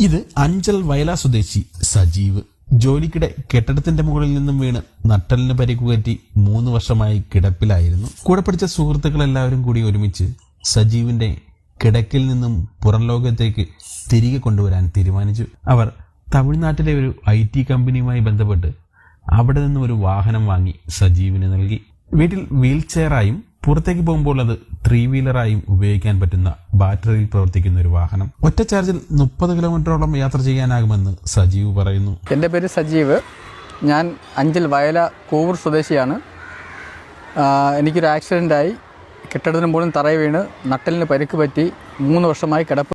ഇത് അഞ്ചൽ വയല സ്വദേശി സജീവ്. ജോലിക്കിടെ കെട്ടിടത്തിന്റെ മുകളിൽ നിന്നും വീണ് നട്ടലിന് പരിക്കുകറ്റി മൂന്ന് വർഷമായി കിടപ്പിലായിരുന്നു. കൂടെ പഠിച്ച സുഹൃത്തുക്കളെല്ലാവരും കൂടി ഒരുമിച്ച് സജീവിന്റെ കിടക്കിൽ നിന്നും പുറം ലോകത്തേക്ക് തിരികെ കൊണ്ടുവരാൻ തീരുമാനിച്ചു. അവർ തമിഴ്നാട്ടിലെ ഒരു ഐ ടി കമ്പനിയുമായി ബന്ധപ്പെട്ട് അവിടെ നിന്നും ഒരു വാഹനം വാങ്ങി സജീവിന് നൽകി. വീട്ടിൽ വീൽ ചെയറായും പുറത്തേക്ക് പോകുമ്പോൾ അത് ത്രീ വീലറായും ഉപയോഗിക്കാൻ പറ്റുന്ന ബാറ്ററിയിൽ പ്രവർത്തിക്കുന്ന ഒരു വാഹനം. ഒറ്റ ചാർജിൽ മുപ്പത് കിലോമീറ്ററോളം യാത്ര ചെയ്യാനാകുമെന്ന് സജീവ് പറയുന്നു. എന്റെ പേര് സജീവ്. ഞാൻ അഞ്ചൽ വയല കോവൂർ സ്വദേശിയാണ്. എനിക്കൊരു ആക്സിഡന്റായി കെട്ടിടത്തിന് മുകളിൽ തറയിൽ വീണ് നട്ടലിന് പരിക്ക് പറ്റി മൂന്ന് വർഷമായി കിടപ്പ്